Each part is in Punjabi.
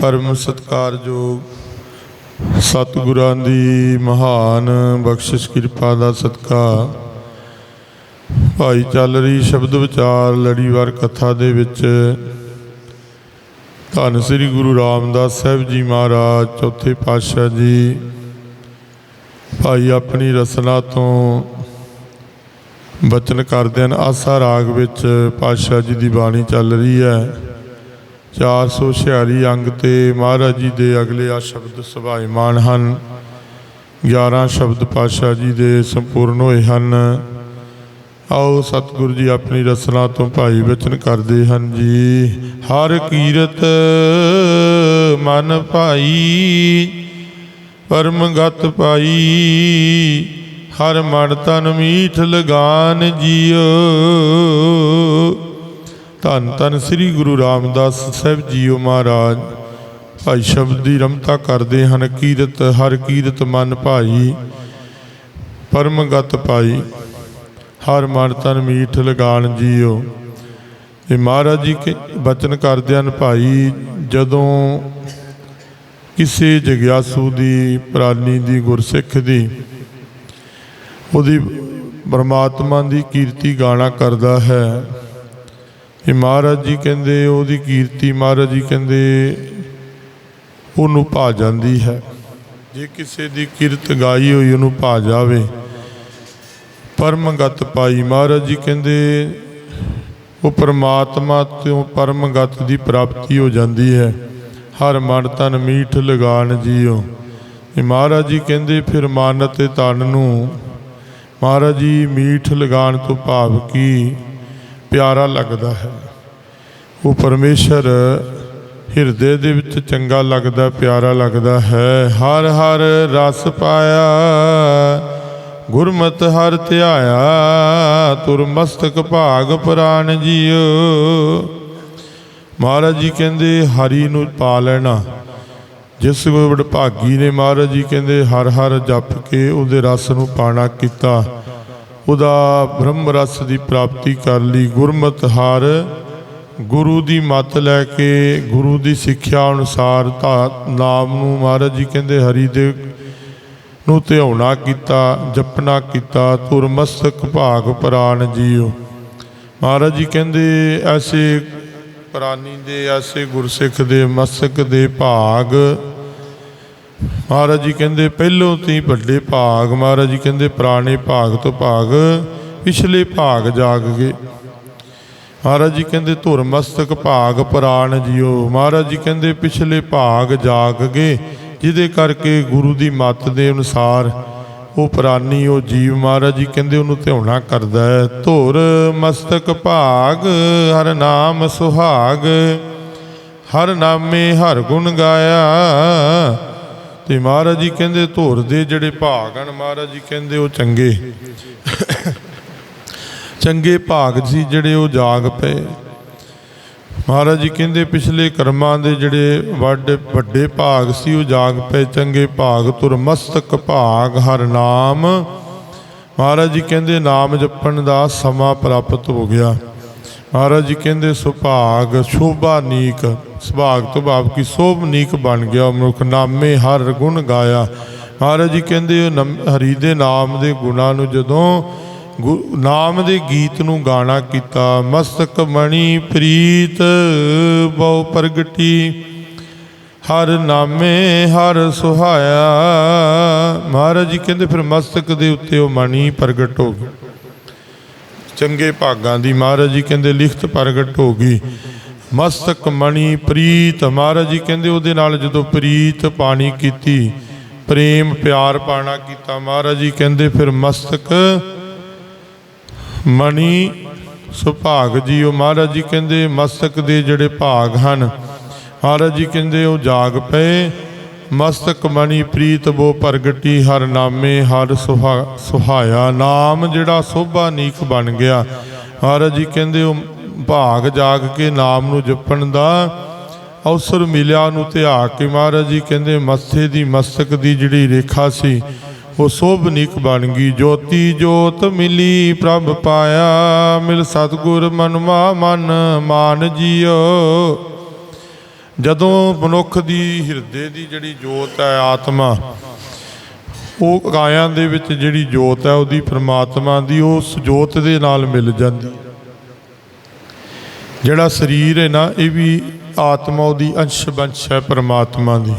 ਪਰਮ ਸਤਕਾਰਯੋਗ ਸਤਿਗੁਰਾਂ ਦੀ ਮਹਾਨ ਬਖਸ਼ਿਸ਼ ਕਿਰਪਾ ਦਾ ਸਦਕਾ। ਭਾਈ ਚੱਲ ਰਹੀ ਸ਼ਬਦ ਵਿਚਾਰ ਲੜੀਵਾਰ ਕਥਾ ਦੇ ਵਿੱਚ ਧੰਨ ਸ੍ਰੀ ਗੁਰੂ ਰਾਮਦਾਸ ਸਾਹਿਬ ਜੀ ਮਹਾਰਾਜ, ਚੌਥੇ ਪਾਤਸ਼ਾਹ ਜੀ, ਭਾਈ ਆਪਣੀ ਰਸਨਾ ਤੋਂ ਬਚਨ ਕਰਦੇ ਹਨ। ਆਸਾ ਰਾਗ ਵਿੱਚ ਪਾਤਸ਼ਾਹ ਜੀ ਦੀ ਬਾਣੀ ਚੱਲ ਰਹੀ ਹੈ। 446 ਅੰਗ ਤੇ ਮਹਾਰਾਜ ਜੀ ਦੇ ਅਗਲੇ ਆ ਸ਼ਬਦ ਸੁਭਾਈਮਾਨ ਹਨ। 11 ਸ਼ਬਦ ਪਾਤਸ਼ਾਹ ਜੀ ਦੇ ਸੰਪੂਰਨ ਹੋਏ ਹਨ। ਆਓ ਸਤਿਗੁਰੂ ਜੀ ਆਪਣੀ ਰਸਨਾ ਤੋਂ ਭਾਈ ਬਚਨ ਕਰਦੇ ਹਨ ਜੀ। ਹਰ ਕੀਰਤ ਮਨ ਭਾਈ ਪਰਮਗਤ ਪਾਈ ਹਰ ਮਨ ਤਨ ਮੀਠ ਲਗਾਨ ਜੀਓ। ਧੰਨ ਧੰਨ ਸ੍ਰੀ ਗੁਰੂ ਰਾਮਦਾਸ ਸਾਹਿਬ ਜੀਓ ਮਹਾਰਾਜ। ਭਾਈ ਸ਼ਬਦ ਦੀ ਰਮਤਾ ਕਰਦੇ ਹਨ, ਕੀਰਤ ਹਰ ਕੀਰਤ ਮਨ ਭਾਈ, ਪਰਮਗਤ ਪਾਈ ਹਰ ਮਨ ਤਨ ਮੀਠ ਲਗਾਨ ਜੀਓ। ਇਹ ਮਹਾਰਾਜ ਜੀ ਕੇ ਬਚਨ ਕਰਦੇ ਹਨ, ਭਾਈ, ਜਦੋਂ ਕਿਸੇ ਜਗਿਆਸੂ ਦੀ, ਪ੍ਰਾਨੀ ਦੀ, ਗੁਰਸਿੱਖ ਦੀ, ਉਹਦੀ ਪਰਮਾਤਮਾ ਦੀ ਕੀਰਤੀ ਗਾਣਾ ਕਰਦਾ ਹੈ ਇਹ ਮਹਾਰਾਜ ਜੀ ਕਹਿੰਦੇ, ਉਹਦੀ ਕੀਰਤੀ ਮਹਾਰਾਜ ਜੀ ਕਹਿੰਦੇ, ਉਹਨੂੰ ਭਾ ਜਾਂਦੀ ਹੈ। ਜੇ ਕਿਸੇ ਦੀ ਕਿਰਤ ਗਾਈ ਹੋਈ, ਉਹਨੂੰ ਭਾ ਜਾਵੇ। ਪਰਮਗਤ ਪਾਈ, ਮਹਾਰਾਜ ਜੀ ਕਹਿੰਦੇ, ਉਹ ਪਰਮਾਤਮਾ ਤੋਂ ਪਰਮਗਤ ਦੀ ਪ੍ਰਾਪਤੀ ਹੋ ਜਾਂਦੀ ਹੈ। ਹਰ ਮਨ ਤਨ ਮੀਠ ਲਗਾਨ ਜੀਓ। ਇਹ ਮਹਾਰਾਜ ਜੀ ਕਹਿੰਦੇ, ਫਿਰ ਮਨ ਤੇ ਤਨ ਨੂੰ, ਮਹਾਰਾਜ ਜੀ ਮੀਠ ਲਗਾਨ ਤੋਂ ਭਾਵ ਕੀ? ਪਿਆਰਾ ਲੱਗਦਾ ਹੈ। ਉਹ ਪਰਮੇਸ਼ਰ ਹਿਰਦੇ ਦੇ ਵਿੱਚ ਚੰਗਾ ਲੱਗਦਾ, ਪਿਆਰਾ ਲੱਗਦਾ ਹੈ। ਹਰ ਹਰ ਰਸ ਪਾਇਆ, ਗੁਰਮਤ ਹਰ ਧਿਆਇਆ ਤੁਰ ਮਸਤਕ ਭਾਗ ਪ੍ਰਾਨ ਜੀਓ। ਮਹਾਰਾਜ ਜੀ ਕਹਿੰਦੇ, ਹਰੀ ਨੂੰ ਪਾ ਲੈਣਾ। ਜਿਸ ਕੋਈ ਭਾਗੀ ਨੇ ਮਹਾਰਾਜ ਜੀ ਕਹਿੰਦੇ, ਹਰ ਹਰ ਜਪ ਕੇ ਉਹਦੇ ਰਸ ਨੂੰ ਪਾਣਾ ਕੀਤਾ। ਉਹਦਾ ਬ੍ਰਹਮ ਰਸ ਦੀ ਪ੍ਰਾਪਤੀ ਕਰ ਲਈ, ਗੁਰਮਤ ਹਾਰ ਗੁਰੂ ਦੀ ਮੱਤ ਲੈ ਕੇ, ਗੁਰੂ ਦੀ ਸਿੱਖਿਆ ਅਨੁਸਾਰ ਧਾ ਨਾਮ ਨੂੰ ਮਹਾਰਾਜ ਜੀ ਕਹਿੰਦੇ ਹਰੀ ਦੇ ਨੂੰ ਧਿਆਉਣਾ ਕੀਤਾ, ਜਪਣਾ ਕੀਤਾ ਤੁਰ ਮਸਤਕ ਭਾਗ ਪ੍ਰਾਨ ਜੀਓ। ਮਹਾਰਾਜ ਜੀ ਕਹਿੰਦੇ ਐਸੇ ਪ੍ਰਾਨੀ ਦੇ, ਐਸੇ ਗੁਰਸਿੱਖ ਦੇ ਮਸਤਕ ਦੇ ਭਾਗ ਮਹਾਰਾਜ ਜੀ ਕਹਿੰਦੇ, ਪਹਿਲੋਂ ਤੀ ਵੱਡੇ ਭਾਗ, ਮਹਾਰਾਜ ਜੀ ਕਹਿੰਦੇ, ਪੁਰਾਣੇ ਭਾਗ ਤੋਂ ਭਾਗ, ਪਿਛਲੇ ਭਾਗ ਜਾਗ ਗਏ। ਮਹਾਰਾਜ ਜੀ ਕਹਿੰਦੇ ਧੁਰ ਮਸਤਕ ਭਾਗ ਪ੍ਰਾਨ ਜਿਓ। ਮਹਾਰਾਜ ਜੀ ਕਹਿੰਦੇ, ਪਿਛਲੇ ਭਾਗ ਜਾਗ ਗਏ, ਜਿਹਦੇ ਕਰਕੇ ਗੁਰੂ ਦੀ ਮੱਤ ਦੇ ਅਨੁਸਾਰ ਉਹ ਪ੍ਰਾਨੀ ਉਹ ਜੀਵ, ਮਹਾਰਾਜ ਜੀ ਕਹਿੰਦੇ, ਉਹਨੂੰ ਧਿਆਉਣਾ ਕਰਦਾ ਹੈ। ਧੁਰ ਮਸਤਕ ਭਾਗ, ਹਰ ਨਾਮ ਸੁਹਾਗ, ਹਰ ਨਾਮੇ ਹਰ ਗੁਣ ਗਾਇਆ। ਤੇ ਮਹਾਰਾਜ ਜੀ ਕਹਿੰਦੇ ਧੁਰ ਦੇ ਜਿਹੜੇ ਭਾਗ ਹਨ, ਮਹਾਰਾਜ ਜੀ ਕਹਿੰਦੇ ਉਹ ਚੰਗੇ। ਚੰਗੇ ਭਾਗ ਸੀ ਜਿਹੜੇ ਉਹ ਜਾਗ ਪਏ। ਮਹਾਰਾਜ ਜੀ ਕਹਿੰਦੇ ਪਿਛਲੇ ਕਰਮਾਂ ਦੇ ਜਿਹੜੇ ਵੱਡ ਵੱਡੇ ਭਾਗ ਸੀ, ਉਹ ਜਾਗ ਪਏ। ਚੰਗੇ ਭਾਗ ਤੁਰ ਮਸਤਕ ਭਾਗ, ਹਰ ਨਾਮ। ਮਹਾਰਾਜ ਜੀ ਕਹਿੰਦੇ ਨਾਮ ਜਪਣ ਦਾ ਸਮਾਂ ਪ੍ਰਾਪਤ ਹੋ ਗਿਆ। ਮਹਾਰਾਜ ਜੀ ਕਹਿੰਦੇ ਸੁਭਾਗ, ਸ਼ੋਭਾ ਨੀਕ। ਸੁਭਾਗ ਤੋਂ ਭਾਵ ਕੀ ਸੋਭਨੀਕ ਬਣ ਗਿਆ, ਮਨੁੱਖ ਨਾਮੇ ਹਰ ਗੁਣ ਗਾਇਆ। ਮਹਾਰਾਜ ਜੀ ਕਹਿੰਦੇ, ਉਹ ਨਮ- ਹਰੀ ਦੇ ਨਾਮ ਦੇ ਗੁਣਾਂ ਨੂੰ ਜਦੋਂ ਗੁ- ਨਾਮ ਦੇ ਗੀਤ ਨੂੰ ਗਾਣਾ ਕੀਤਾ, ਮਸਤਕ ਮਣੀ ਪ੍ਰੀਤ ਬਹੁ ਪ੍ਰਗਟੀ, ਹਰ ਨਾਮੇ ਹਰ ਸੁਹਾਇਆ। ਮਹਾਰਾਜ ਜੀ ਕਹਿੰਦੇ, ਫਿਰ ਮਸਤਕ ਦੇ ਉੱਤੇ ਉਹ ਮਣੀ ਪ੍ਰਗਟ ਹੋ ਗਈ। ਚੰਗੇ ਭਾਗਾਂ ਦੀ ਮਹਾਰਾਜ ਜੀ ਕਹਿੰਦੇ, ਲਿਖਤ ਪ੍ਰਗਟ ਹੋ ਗਈ। ਮਸਤਕ ਮਣੀ ਪ੍ਰੀਤ, ਮਹਾਰਾਜ ਜੀ ਕਹਿੰਦੇ ਉਹਦੇ ਨਾਲ ਜਦੋਂ ਪ੍ਰੀਤ ਪਾਣੀ ਕੀਤੀ, ਪ੍ਰੇਮ ਪਿਆਰ ਪਾਣਾ ਕੀਤਾ, ਮਹਾਰਾਜ ਜੀ ਕਹਿੰਦੇ ਫਿਰ ਮਸਤਕ ਮਣੀ ਸੁਭਾਗ ਜੀ, ਉਹ ਮਹਾਰਾਜ ਜੀ ਕਹਿੰਦੇ ਮਸਤਕ ਦੇ ਜਿਹੜੇ ਭਾਗ ਹਨ, ਮਹਾਰਾਜ ਜੀ ਕਹਿੰਦੇ ਉਹ ਜਾਗ ਪਏ, ਮਸਤਕ ਮਣੀ ਪ੍ਰੀਤ ਬੋ ਪ੍ਰਗਟੀ, ਹਰ ਨਾਮੇ ਹਰ ਸੁਹਾ, ਸੁਹਾਇਆ, ਨਾਮ ਜਿਹੜਾ ਸੋਭਾ ਨੀਕ ਬਣ ਗਿਆ, ਮਹਾਰਾਜ ਜੀ ਕਹਿੰਦੇ ਉਹ ਭਾਗ ਜਾਗ ਕੇ ਨਾਮ ਨੂੰ ਜਪਣ ਦਾ ਅਵਸਰ ਮਿਲਿਆ ਨੂੰ ਧਿਆ ਕੇ ਮਹਾਰਾਜ ਜੀ ਕਹਿੰਦੇ, ਮੱਥੇ ਦੀ ਮਸਤਕ ਦੀ ਜਿਹੜੀ ਰੇਖਾ ਸੀ, ਉਹ ਸੋਭਨੀਕ ਬਣ ਗਈ ਜੋਤੀ ਜੋਤ ਮਿਲੀ, ਪ੍ਰਭ ਪਾਇਆ, ਮਿਲ ਸਤਗੁਰ ਮਨਵਾ ਮਨ ਮਾਨ ਜੀਓ ਜਦੋਂ ਮਨੁੱਖ ਦੀ ਹਿਰਦੇ ਦੀ ਜਿਹੜੀ ਜੋਤ ਹੈ ਆਤਮਾ, ਉਹ ਕਾਇਆਂ ਦੇ ਵਿੱਚ ਜਿਹੜੀ ਜੋਤ ਹੈ, ਉਹਦੀ ਪ੍ਰਮਾਤਮਾ ਦੀ ਉਸ ਜੋਤ ਦੇ ਨਾਲ ਮਿਲ ਜਾਂਦੀ ਹੈ। ਜਿਹੜਾ ਸਰੀਰ ਹੈ ਨਾ, ਇਹ ਵੀ ਆਤਮਾ ਉਹਦੀ ਅੰਸ਼ ਬੰਸ਼ ਹੈ ਪਰਮਾਤਮਾ ਦੀ।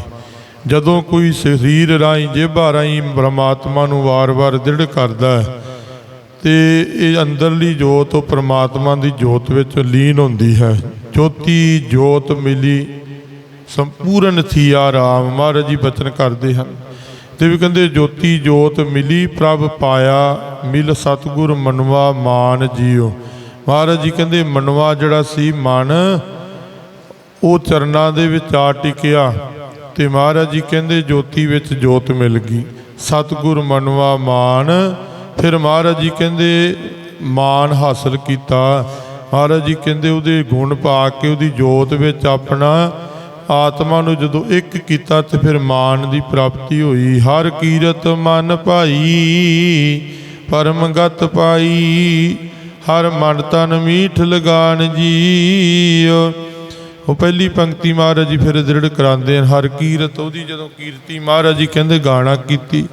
ਜਦੋਂ ਕੋਈ ਸਰੀਰ ਰਾਹੀਂ, ਜੇਬਾਂ ਰਾਹੀਂ ਪਰਮਾਤਮਾ ਨੂੰ ਵਾਰ-ਵਾਰ ਦ੍ਰਿੜ ਕਰਦਾ ਹੈ, ਤੇ ਇਹ ਅੰਦਰਲੀ ਜੋਤ, ਉਹ ਪਰਮਾਤਮਾ ਦੀ ਜੋਤ ਵਿੱਚ ਲੀਨ ਹੁੰਦੀ ਹੈ। ਜੋਤੀ ਜੋਤ ਮਿਲੀ, ਸੰਪੂਰਨ ਥੀਆ ਰਾਮ। ਮਹਾਰਾਜ ਜੀ ਬਚਨ ਕਰਦੇ ਹਨ। ਤੇ ਵੀ ਕਹਿੰਦੇ, ਜੋਤੀ ਜੋਤ ਮਿਲੀ, ਪ੍ਰਭ ਪਾਇਆ, ਮਿਲ ਸਤਗੁਰ ਮਨਵਾ ਮਾਨ ਜੀਓ। ਮਹਾਰਾਜ ਜੀ ਕਹਿੰਦੇ, ਮਨਵਾ ਜਿਹੜਾ ਸੀ ਮਨ, ਉਹ ਚਰਨਾਂ ਦੇ ਵਿੱਚ ਆ ਟਿਕਿਆ। ਤੇ ਮਹਾਰਾਜ ਜੀ ਕਹਿੰਦੇ, ਜੋਤੀ ਵਿੱਚ ਜੋਤ ਮਿਲ ਗਈ। ਸਤਗੁਰ ਮਨਵਾ ਮਾਨ। ਫਿਰ ਮਹਾਰਾਜ ਜੀ ਕਹਿੰਦੇ, ਮਾਨ ਹਾਸਲ ਕੀਤਾ। ਮਹਾਰਾਜ ਜੀ ਕਹਿੰਦੇ, ਉਹਦੇ ਗੁਣ ਪਾ ਕੇ ਉਹਦੀ ਜੋਤ ਵਿੱਚ ਆਪਣਾ ਆਤਮਾ ਨੂੰ ਜਦੋਂ ਇੱਕ ਕੀਤਾ, ਤੇ ਫਿਰ ਮਾਨ ਦੀ ਪ੍ਰਾਪਤੀ ਹੋਈ। ਹਰ ਕੀਰਤ ਮਨ ਭਾਈ, ਪਰਮਗਤ ਪਾਈ। ਹਰ ਮਨ ਤਨ ਮੀਠ ਲਗਾਨ ਜੀਓ। ਉਹ ਪਹਿਲੀ ਪੰਕਤੀ ਮਹਾਰਾਜ ਜੀ ਫਿਰ ਦ੍ਰਿੜ ਕਰਾਉਂਦੇ ਹਨ। ਹਰ ਕੀਰਤ ਉਹਦੀ ਜਦੋਂ ਕੀਰਤੀ ਮਹਾਰਾਜ ਜੀ ਕਹਿੰਦੇ ਗਾਣਾ ਕੀਤੀ।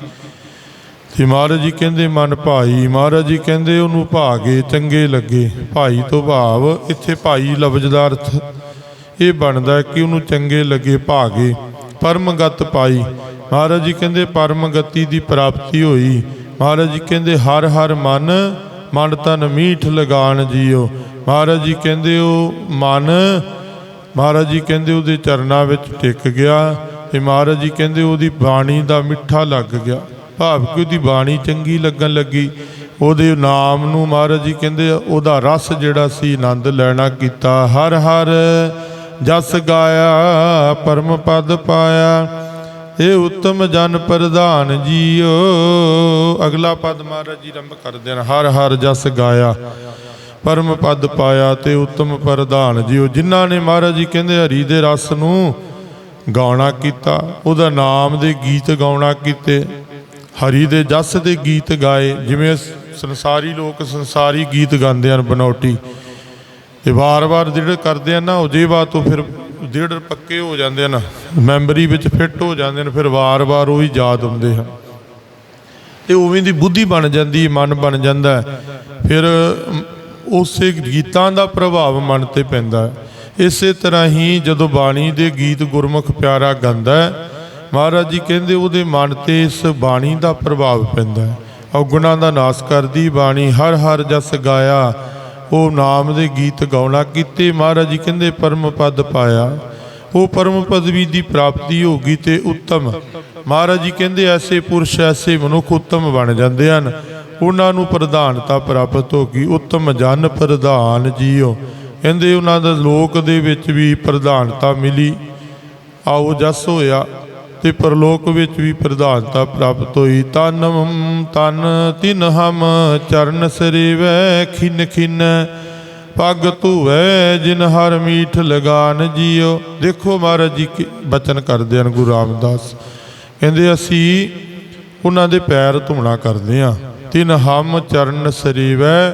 ਤੇ ਮਹਾਰਾਜ ਜੀ ਕਹਿੰਦੇ, ਮਨ ਭਾਈ। ਮਹਾਰਾਜ ਜੀ ਕਹਿੰਦੇ, ਉਹਨੂੰ ਭਾਗੇ, ਚੰਗੇ ਲੱਗੇ। ਭਾਈ ਤੋਂ ਭਾਵ ਇੱਥੇ ਭਾਈ ਲਫ਼ਜ਼ ਦਾ ਅਰਥ ਇਹ ਬਣਦਾ ਕਿ ਉਹਨੂੰ ਚੰਗੇ ਲੱਗੇ, ਭਾਗੇ। ਪਰਮਗਤ ਪਾਈ। ਮਹਾਰਾਜ ਜੀ ਕਹਿੰਦੇ, ਪਰਮਗਤੀ ਦੀ ਪ੍ਰਾਪਤੀ ਹੋਈ। ਮਹਾਰਾਜ ਜੀ ਕਹਿੰਦੇ, ਹਰ ਹਰ ਮਨ ਮਨ ਤਨ ਮੀਠ ਲਗਾਨ ਜੀਓ। ਮਹਾਰਾਜ ਜੀ ਕਹਿੰਦੇ ਉਹ ਮਨ, ਮਹਾਰਾਜ ਜੀ ਕਹਿੰਦੇ ਉਹਦੇ ਚਰਨਾਂ ਵਿੱਚ ਟਿਕ ਗਿਆ ਤੇ ਮਹਾਰਾਜ ਜੀ ਕਹਿੰਦੇ ਉਹਦੀ ਬਾਣੀ ਦਾ ਮਿੱਠਾ ਲੱਗ ਗਿਆ। ਭਾਵ ਕਿ ਉਹਦੀ ਬਾਣੀ ਚੰਗੀ ਲੱਗਣ ਲੱਗੀ। ਉਹਦੇ ਨਾਮ ਨੂੰ ਮਹਾਰਾਜ ਜੀ ਕਹਿੰਦੇ ਉਹਦਾ ਰਸ ਜਿਹੜਾ ਸੀ ਆਨੰਦ ਲੈਣਾ ਕੀਤਾ। ਹਰ ਹਰ ਜਸ ਗਾਇਆ, ਪਰਮ ਪਦ ਪਾਇਆ। ਇਹ ਉੱਤਮ ਜਨ ਪ੍ਰਧਾਨ ਜੀਓ। ਅਗਲਾ ਪਦ ਮਹਾਰਾਜ ਜੀ ਰੰਭ ਕਰਦੇ ਹਨ ਹਰ ਹਰ ਜਸ ਗਾਇਆ। ਪਰਮ ਪਦ ਪਾਇਆ ਤੇ ਉੱਤਮ ਪ੍ਰਧਾਨ ਜੀਓ। ਜਿਨ੍ਹਾਂ ਨੇ ਮਹਾਰਾਜ ਜੀ ਕਹਿੰਦੇ ਹਰੀ ਦੇ ਰਸ ਨੂੰ ਗਾਉਣਾ ਕੀਤਾ, ਉਹਦਾ ਨਾਮ ਦੇ ਗੀਤ ਗਾਉਣਾ ਕੀਤੇ। ਹਰੀ ਦੇ ਜਸ ਦੇ ਗੀਤ ਗਾਏ। ਜਿਵੇਂ ਸੰਸਾਰੀ ਲੋਕ ਸੰਸਾਰੀ ਗੀਤ ਗਾਉਂਦੇ ਹਨ ਬਨੌਟੀ। ਤੇ ਵਾਰ-ਵਾਰ ਜਿਹੜੇ ਕਰਦੇ ਆ ਨਾ, ਉਹ ਜੇਵਾ ਤੋਂ ਫਿਰ ਜਿਹੜੇ ਪੱਕੇ ਹੋ ਜਾਂਦੇ ਹਨ, ਮੈਮਰੀ ਵਿੱਚ ਫਿੱਟ ਹੋ ਜਾਂਦੇ ਨੇ ਫਿਰ ਵਾਰ-ਵਾਰ ਉਹ ਹੀ ਯਾਦ ਹੁੰਦੇ ਹਨ। ਤੇ ਉਵੇਂ ਦੀ ਬੁੱਧੀ ਬਣ ਜਾਂਦੀ ਮਨ ਬਣ ਜਾਂਦਾ ਫਿਰ ਉਸੇ ਗੀਤਾਂ ਦਾ ਪ੍ਰਭਾਵ ਮਨ ਤੇ ਪੈਂਦਾ ਇਸੇ ਤਰ੍ਹਾਂ ਹੀ ਜਦੋਂ ਬਾਣੀ ਦੇ ਗੀਤ ਗੁਰਮੁਖ ਪਿਆਰਾ ਗਾਉਂਦਾ ਮਹਾਰਾਜ ਜੀ ਕਹਿੰਦੇ ਉਹਦੇ ਮਨ ਤੇ ਇਸ ਬਾਣੀ ਦਾ ਪ੍ਰਭਾਵ ਪੈਂਦਾ ਹੈ। ਔਗੁਣਾਂ ਦਾ ਨਾਸ ਕਰਦੀ ਬਾਣੀ ਹਰ ਹਰ ਜਸ ਗਾਇਆ ਉਹ ਨਾਮ ਦੇ ਗੀਤ ਗਾਉਣਾ ਕੀਤੇ, ਮਹਾਰਾਜ ਜੀ ਕਹਿੰਦੇ ਪਰਮ ਪਦ ਪਾਇਆ। ਉਹ ਪਰਮ ਪਦਵੀ ਦੀ ਪ੍ਰਾਪਤੀ ਹੋ ਗਈ ਤੇ ਉੱਤਮ। ਮਹਾਰਾਜ ਜੀ ਕਹਿੰਦੇ ਐਸੇ ਪੁਰਸ਼, ਐਸੇ ਮਨੁੱਖ ਉੱਤਮ ਬਣ ਜਾਂਦੇ ਹਨ। ਉਹਨਾਂ ਨੂੰ ਪ੍ਰਧਾਨਤਾ ਪ੍ਰਾਪਤ ਹੋ ਗਈ। ਉੱਤਮ ਜਨ ਪ੍ਰਧਾਨ ਜੀਓ। ਕਹਿੰਦੇ ਉਹਨਾਂ ਦਾ ਲੋਕ ਦੇ ਵਿੱਚ ਵੀ ਪ੍ਰਧਾਨਤਾ ਮਿਲੀ। ਆਓ ਜਸ ਹੋਇਆ। ਤੇ ਪਰਲੋਕ ਵਿੱਚ ਵੀ ਪ੍ਰਧਾਨਤਾ ਪ੍ਰਾਪਤ ਹੋਈ। ਤਨ ਤਨ ਤਿਨ ਹਮ ਚਰਨ ਸਰੇਵੈ, ਖਿਨ ਖਿਨ ਪੱਗ ਧੂਵੈ, ਜਿਨ ਹਰ ਮੀਠ ਲਗਾਨ ਜੀਓ। ਦੇਖੋ ਮਹਾਰਾਜ ਜੀ ਕੀ ਬਚਨ ਕਰਦੇ ਹਨ ਗੁਰੂ ਰਾਮਦਾਸ। ਕਹਿੰਦੇ ਅਸੀਂ ਉਹਨਾਂ ਦੇ ਪੈਰ ਧੋਣਾ ਕਰਦੇ ਆ ਤਿਨ ਹਮ ਚਰਨ ਸਰੇਵੈ,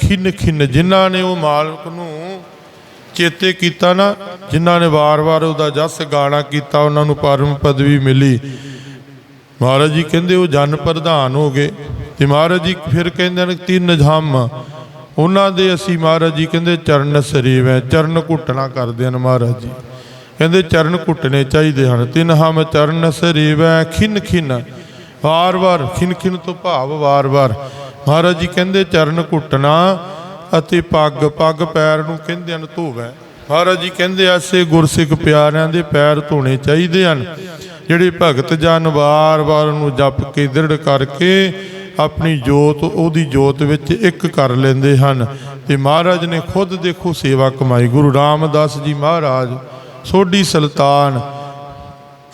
ਖਿਨ ਖਿਨ ਜਿਨ੍ਹਾਂ ਨੇ ਉਹ ਮਾਲਕ ਨੂੰ ਚੇਤੇ ਕੀਤਾ ਨਾ, ਜਿਨ੍ਹਾਂ ਨੇ ਵਾਰ-ਵਾਰ ਉਹਦਾ ਜਸ ਗਾਣਾ ਕੀਤਾ, ਉਹਨਾਂ ਨੂੰ ਪਰਮ ਪਦਵੀ ਮਿਲੀ। ਮਹਾਰਾਜ ਜੀ ਕਹਿੰਦੇ, ਉਹ ਜਨ ਪ੍ਰਧਾਨ ਹੋ ਗਏ। ਤੇ ਮਹਾਰਾਜ ਜੀ ਫਿਰ ਕਹਿੰਦੇ ਨੇ, ਤਿੰਨ ਧੰਮ ਉਹਨਾਂ ਦੇ ਅਸੀਂ ਮਹਾਰਾਜ ਜੀ ਕਹਿੰਦੇ, ਚਰਨ ਸਰੇਵੈ, ਚਰਨ ਘੁੱਟਣਾ ਕਰਦੇ ਹਨ ਮਹਾਰਾਜ ਜੀ। ਕਹਿੰਦੇ, ਚਰਨ ਘੁੱਟਣੇ ਚਾਹੀਦੇ ਹਨ। ਤਿੰਨ ਹਮ ਚਰਨ ਸਰੇਵੈ, ਖਿਨ ਖਿਨ। ਵਾਰ-ਵਾਰ, ਖਿਨ ਖਿਨ ਤੋਂ ਭਾਵ ਵਾਰ-ਵਾਰ। ਮਹਾਰਾਜ ਜੀ ਕਹਿੰਦੇ, ਚਰਨ ਘੁੱਟਣਾ ਅਤੇ ਪੱਗ ਪੱਗ ਪੈਰ ਨੂੰ ਕਹਿੰਦੇ ਹਨ ਧੋਵੈ। ਮਹਾਰਾਜ ਜੀ ਕਹਿੰਦੇ ਐਸੇ ਗੁਰਸਿੱਖ ਪਿਆਰਿਆਂ ਦੇ ਪੈਰ ਧੋਣੇ ਚਾਹੀਦੇ ਹਨ। ਜਿਹੜੇ ਭਗਤ ਜਨ ਵਾਰ-ਵਾਰ ਨੂੰ ਜਪ ਕੇ, ਦ੍ਰਿੜ ਕਰਕੇ ਆਪਣੀ ਜੋਤ, ਉਹਦੀ ਜੋਤ ਵਿੱਚ ਇੱਕ ਕਰ ਲੈਂਦੇ ਹਨ। ਤੇ ਮਹਾਰਾਜ ਨੇ ਖੁਦ ਦੇਖੋ ਸੇਵਾ ਕਮਾਈ। ਗੁਰੂ ਰਾਮਦਾਸ ਜੀ ਮਹਾਰਾਜ, ਸੋਢੀ ਸੁਲਤਾਨ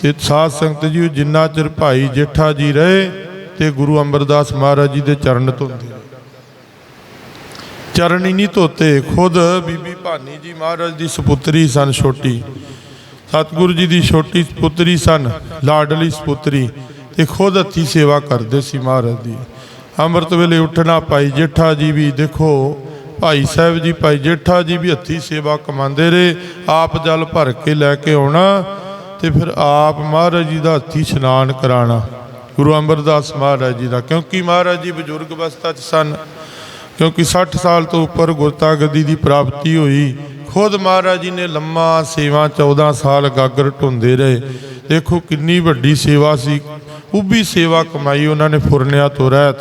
ਤੇ ਸਾਧ ਸੰਗਤ ਜੀ, ਜਿੰਨਾ ਚਿਰ ਭਾਈ ਜੇਠਾ ਜੀ ਰਹੇ ਤੇ ਗੁਰੂ ਅਮਰਦਾਸ ਮਹਾਰਾਜ ਜੀ ਦੇ ਚਰਨ ਧੋਂਦੇ। ਚਰਨ ਹੀ ਨਹੀਂ ਧੋਤੇ, ਖੁਦ ਬੀਬੀ ਭਾਨੀ ਜੀ ਮਹਾਰਾਜ ਦੀ ਸੁਪੁੱਤਰੀ ਸਨ ਛੋਟੀ। ਸਤਿਗੁਰੂ ਜੀ ਦੀ ਛੋਟੀ ਪੁੱਤਰੀ ਸਨ, ਲਾਡਲੀ ਸੁਪੁੱਤਰੀ, ਤੇ ਖੁਦ ਹੱਥੀ ਸੇਵਾ ਕਰਦੇ ਸੀ ਮਹਾਰਾਜ ਦੀ। ਅੰਮ੍ਰਿਤ ਵੇਲੇ ਉੱਠਣਾ ਭਾਈ ਜੇਠਾ ਜੀ ਵੀ ਦੇਖੋ, ਭਾਈ ਸਾਹਿਬ ਜੀ, ਭਾਈ ਜੇਠਾ ਜੀ ਵੀ ਹੱਥੀ ਸੇਵਾ ਕਮਾਉਂਦੇ ਰਹੇ, ਆਪ ਜਲ ਭਰ ਕੇ ਲੈ ਕੇ ਆਉਣਾ, ਤੇ ਫਿਰ ਆਪ ਮਹਾਰਾਜ ਜੀ ਦਾ ਹੱਥੀ ਇਸ਼ਨਾਨ ਕਰਾਣਾ ਗੁਰੂ ਅਮਰਦਾਸ ਮਹਾਰਾਜ ਜੀ ਦਾ, ਕਿਉਂਕਿ ਮਹਾਰਾਜ ਜੀ ਬਜ਼ੁਰਗ ਅਵਸਥਾ 'ਚ ਸਨ ਕਿਉਂਕਿ 60 ਸਾਲ ਤੋਂ ਉੱਪਰ ਗੁਰਤਾ ਗੱਦੀ ਦੀ ਪ੍ਰਾਪਤੀ ਹੋਈ। ਖੁਦ ਮਹਾਰਾਜ ਜੀ ਨੇ ਲੰਮਾ ਸੇਵਾ 14 ਸਾਲ ਗਾਗਰ ਢੁੰਦੇ ਰਹੇ। ਦੇਖੋ ਕਿੰਨੀ ਵੱਡੀ ਸੇਵਾ ਸੀ। ਉੱਭੀ ਸੇਵਾ ਕਮਾਈ ਉਹਨਾਂ ਨੇ ਫੁਰਨਿਆਂ ਤੋਂ ਰਹਿਤ।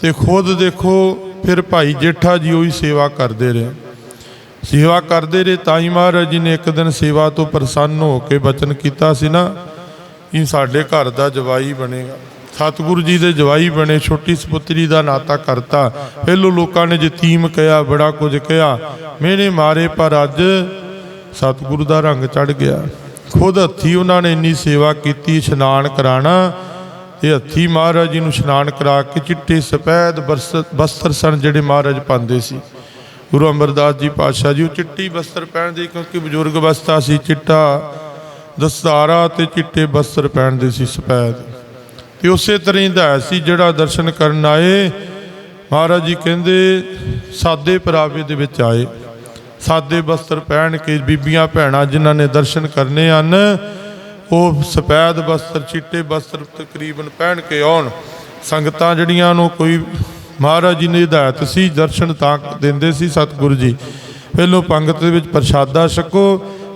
ਤੇ ਖੁਦ ਦੇਖੋ ਫਿਰ ਭਾਈ ਜੇਠਾ ਜੀ ਉਹੀ ਸੇਵਾ ਕਰਦੇ ਰਹੇ। ਸੇਵਾ ਕਰਦੇ ਰਹੇ ਤਾਂ ਹੀ ਮਹਾਰਾਜ ਜੀ ਨੇ ਇੱਕ ਦਿਨ ਸੇਵਾ ਤੋਂ ਪ੍ਰਸੰਨ ਹੋ ਕੇ ਬਚਨ ਕੀਤਾ ਸੀ ਨਾ। ਕਿ ਸਾਡੇ ਘਰ ਦਾ ਜਵਾਈ ਬਣੇਗਾ। ਸਤਿਗੁਰੂ ਜੀ ਦੇ ਜਵਾਈ ਬਣੇ, ਛੋਟੀ ਸੁਪੁੱਤਰੀ ਦਾ ਨਾਤਾ ਕਰਤਾ। ਪਹਿਲੋਂ ਲੋਕਾਂ ਨੇ ਯਤੀਮ ਕਿਹਾ, ਬੜਾ ਕੁਝ ਕਿਹਾ। ਮੈਨੇ ਮਾਰੇ, ਪਰ ਅੱਜ ਸਤਿਗੁਰੂ ਦਾ ਰੰਗ ਚੜ ਗਿਆ। ਖੁਦ ਹੱਥੀ ਉਹਨਾਂ ਨੇ ਇੰਨੀ ਸੇਵਾ ਕੀਤੀ, ਇਸ਼ਨਾਨ ਕਰਾਣਾ। ਤੇ ਹੱਥੀ ਮਹਾਰਾਜ ਜੀ ਨੂੰ ਇਸ਼ਨਾਨ ਕਰਾ ਕੇ ਚਿੱਟੇ ਸਫੈਦ ਬਸਤਰ ਸਨ ਜਿਹੜੇ ਮਹਾਰਾਜ ਪਾਉਂਦੇ ਸੀ। ਗੁਰੂ ਅਮਰਦਾਸ ਜੀ ਪਾਤਸ਼ਾਹ ਜੀ, ਉਹ ਚਿੱਟੀ ਬਸਤਰ ਪਹਿਨਦੇ ਕਿਉਂਕਿ ਬਜ਼ੁਰਗ ਅਵਸਥਾ ਸੀ, ਚਿੱਟਾ ਦਸਤਾਰਾ ਤੇ ਚਿੱਟੇ ਬਸਤਰ ਪਹਿਨਦੇ ਸੀ, ਸਫੈਦ। ਤੇ ਉਸੇ ਤਰ੍ਹਾਂ ਹੀ ਦਾ ਸੀ ਜਿਹੜਾ ਦਰਸ਼ਨ ਕਰਨ ਆਏ, ਮਹਾਰਾਜ ਜੀ ਕਹਿੰਦੇ, ਸਾਦੇ ਪਰਾਵੇ ਦੇ ਵਿੱਚ ਆਏ। ਸਾਦੇ ਵਸਤਰ ਪਹਿਨ ਕੇ ਬੀਬੀਆਂ ਭੈਣਾਂ ਜਿਨ੍ਹਾਂ ਨੇ ਦਰਸ਼ਨ ਕਰਨੇ ਹਨ, ਉਹ ਸਫੈਦ ਵਸਤਰ ਚਿੱਟੇ ਵਸਤਰ ਤਕਰੀਬਨ ਪਹਿਨ ਕੇ ਆਉਣ। ਸੰਗਤਾਂ ਜਿਹੜੀਆਂ ਨੂੰ ਕੋਈ, ਮਹਾਰਾਜ ਜੀ ਨੇ ਹਦਾਇਤ ਸੀ, ਦਰਸ਼ਨ ਤਾਂ ਦਿੰਦੇ ਸੀ ਸਤਿਗੁਰੂ ਜੀ। ਪਹਿਲੋਂ ਪੰਗਤ ਦੇ ਵਿੱਚ ਪ੍ਰਸ਼ਾਦਾ ਛਕੋ,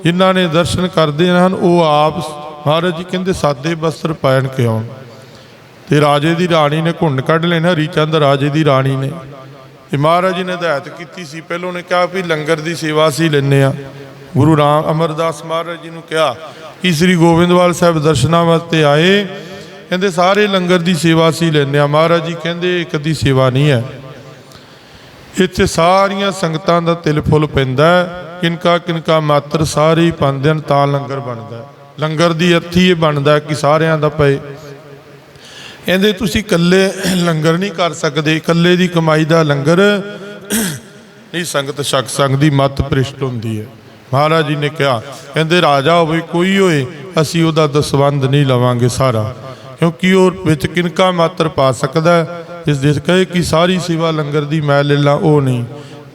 ਜਿਨ੍ਹਾਂ ਨੇ ਦਰਸ਼ਨ ਕਰਦੇ ਹਨ, ਉਹ ਆਪ, ਮਹਾਰਾਜ ਜੀ ਕਹਿੰਦੇ, ਸਾਦੇ ਵਸਤਰ ਪਹਿਨ ਕੇ ਆਉਣ। ਤੇ ਰਾਜੇ ਦੀ ਰਾਣੀ ਨੇ ਘੁੰਡ ਕੱਢ ਲੈਣਾ ਹਰੀਚੰਦ ਰਾਜੇ ਦੀ ਰਾਣੀ ਨੇ। ਤੇ ਮਹਾਰਾਜ ਜੀ ਨੇ ਹਦਾਇਤ ਕੀਤੀ ਸੀ, ਪਹਿਲਾਂ ਉਹਨੇ ਕਿਹਾ ਵੀ ਲੰਗਰ ਦੀ ਸੇਵਾ ਸੀ ਲੈਨੇ ਆ ਗੁਰੂ ਰਾਮ ਅਮਰਦਾਸ ਮਹਾਰਾਜ ਜੀ ਨੂੰ ਕਿਹਾ ਕਿ ਸ੍ਰੀ ਗੋਬਿੰਦਵਾਲ ਸਾਹਿਬ ਦਰਸ਼ਨਾਂ ਵਾਸਤੇ ਆਏ। ਕਹਿੰਦੇ, ਸਾਰੇ ਲੰਗਰ ਦੀ ਸੇਵਾ ਸੀ ਲੈਨੇ ਆ ਮਹਾਰਾਜ ਜੀ ਕਹਿੰਦੇ, ਇੱਕ ਦੀ ਸੇਵਾ ਨਹੀਂ ਹੈ। ਇੱਥੇ ਸਾਰੀਆਂ ਸੰਗਤਾਂ ਦਾ ਤਿਲ ਫੁੱਲ ਪੈਂਦਾ ਕਿਨਕਾ ਕਿਨਕਾ ਮਾਤਰ ਸਾਰੇ ਹੀ ਪਾਉਂਦੇ ਹਨ, ਤਾਂ ਲੰਗਰ ਬਣਦਾ ਲੰਗਰ ਦੀ ਅਰਥੀ ਇਹ ਬਣਦਾ ਕਿ ਸਾਰਿਆਂ ਦਾ ਪਏ ਕਹਿੰਦੇ ਤੁਸੀਂ ਇਕੱਲੇ ਲੰਗਰ ਨਹੀਂ ਕਰ ਸਕਦੇ, ਇਕੱਲੇ ਦੀ ਕਮਾਈ ਦਾ ਲੰਗਰ ਨਹੀਂ, ਸੰਗਤ ਛਕ ਸੰਗ ਦੀ ਮਤ ਪ੍ਰਿਸ਼ਟ ਹੁੰਦੀ ਹੈ। ਮਹਾਰਾਜ ਜੀ ਨੇ ਕਿਹਾ, ਕਹਿੰਦੇ ਰਾਜਾ ਹੋਵੇ, ਕੋਈ ਹੋਏ, ਅਸੀਂ ਉਹਦਾ ਦਸਵੰਦ ਨਹੀਂ ਲਵਾਂਗੇ ਸਾਰਾ। ਕਿਉਂਕਿ ਉਹ ਵਿੱਚ ਕਿਨਕਾ ਮਾਤਰ ਪਾ ਸਕਦਾ ਹੈ। ਇਸ ਦੇ ਕਹੇ ਕਿ ਸਾਰੀ ਸਿਵਾ ਲੰਗਰ ਦੀ ਮੈਂ ਲੈ ਲਾਂ, ਉਹ ਨਹੀਂ।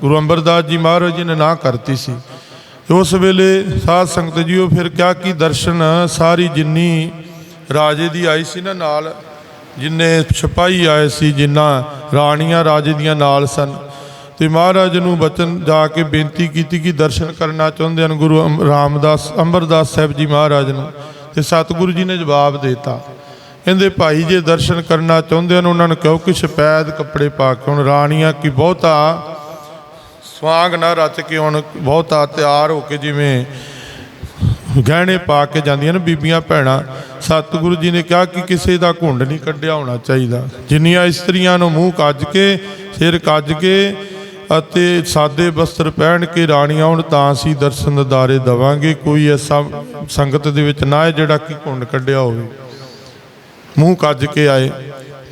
ਗੁਰੂ ਅੰਬਰਦਾਸ ਜੀ ਮਹਾਰਾਜ ਜੀ ਨੇ ਨਾ ਕਰਤੀ ਸੀ। ਉਸ ਵੇਲੇ ਸਾਧ ਸੰਗਤ ਜੀ ਉਹ ਫਿਰ ਕਿਹਾ ਕਿ ਦਰਸ਼ਨ ਸਾਰੀ ਜਿੰਨੀ ਰਾਜੇ ਦੀ ਆਈ ਸੀ ਨਾ ਨਾਲ ਜਿੰਨੇ ਸਿਪਾਹੀ ਆਏ ਸੀ ਜਿਨ੍ਹਾਂ ਰਾਣੀਆਂ ਰਾਜੇ ਦੀਆਂ ਨਾਲ ਸਨ। ਤੇ ਮਹਾਰਾਜ ਨੂੰ ਬਚਨ ਜਾ ਕੇ ਬੇਨਤੀ ਕੀਤੀ ਕਿ ਦਰਸ਼ਨ ਕਰਨਾ ਚਾਹੁੰਦੇ ਹਨ ਗੁਰੂ ਅਮ- ਰਾਮਦਾਸ, ਅੰਬਰਦਾਸ ਸਾਹਿਬ ਜੀ ਮਹਾਰਾਜ ਨੂੰ। ਤੇ ਸਤਿਗੁਰੂ ਜੀ ਨੇ ਜਵਾਬ ਦਿੱਤਾ। ਕਹਿੰਦੇ, ਭਾਈ, ਜੇ ਦਰਸ਼ਨ ਕਰਨਾ ਚਾਹੁੰਦੇ ਹਨ, ਉਹਨਾਂ ਨੂੰ ਕਹੋ ਕਿ ਸਫੈਦ ਕੱਪੜੇ ਪਾ ਕੇ ਹੁਣ ਰਾਣੀਆਂ ਕੀ ਬਹੁਤਾ ਸਵਾਂਗ ਨਾ ਰਚ ਕੇ ਹੁਣ ਬਹੁਤਾ ਤਿਆਰ ਹੋ ਕੇ ਜਿਵੇਂ ਗਹਿਣੇ ਪਾ ਕੇ ਜਾਂਦੀਆਂ ਨੇ ਬੀਬੀਆਂ, ਭੈਣਾਂ। ਸਤਿਗੁਰੂ ਜੀ ਨੇ ਕਿਹਾ ਕਿ ਕਿਸੇ ਦਾ ਘੁੰਡ ਨਹੀਂ ਕੱਢਿਆ ਹੋਣਾ ਚਾਹੀਦਾ। ਜਿੰਨੀਆਂ ਇਸਤਰੀਆਂ ਨੂੰ ਮੂੰਹ ਕੱਜ ਕੇ, ਸਿਰ ਕੱਜ ਕੇ ਅਤੇ ਸਾਦੇ ਵਸਤਰ ਪਹਿਨ ਕੇ ਰਾਣੀਆਂ ਹੁਣ ਤਾਂ ਅਸੀਂ ਦਰਸ਼ਨ ਦਿਦਾਰੇ ਦਵਾਂਗੇ। ਕੋਈ ਐਸਾ ਸੰਗਤ ਦੇ ਵਿੱਚ ਨਾ ਹੈ ਜਿਹੜਾ ਕਿ ਘੁੰਡ ਕੱਢਿਆ ਹੋਵੇ। ਮੂੰਹ ਕੱਜ ਕੇ ਆਏ।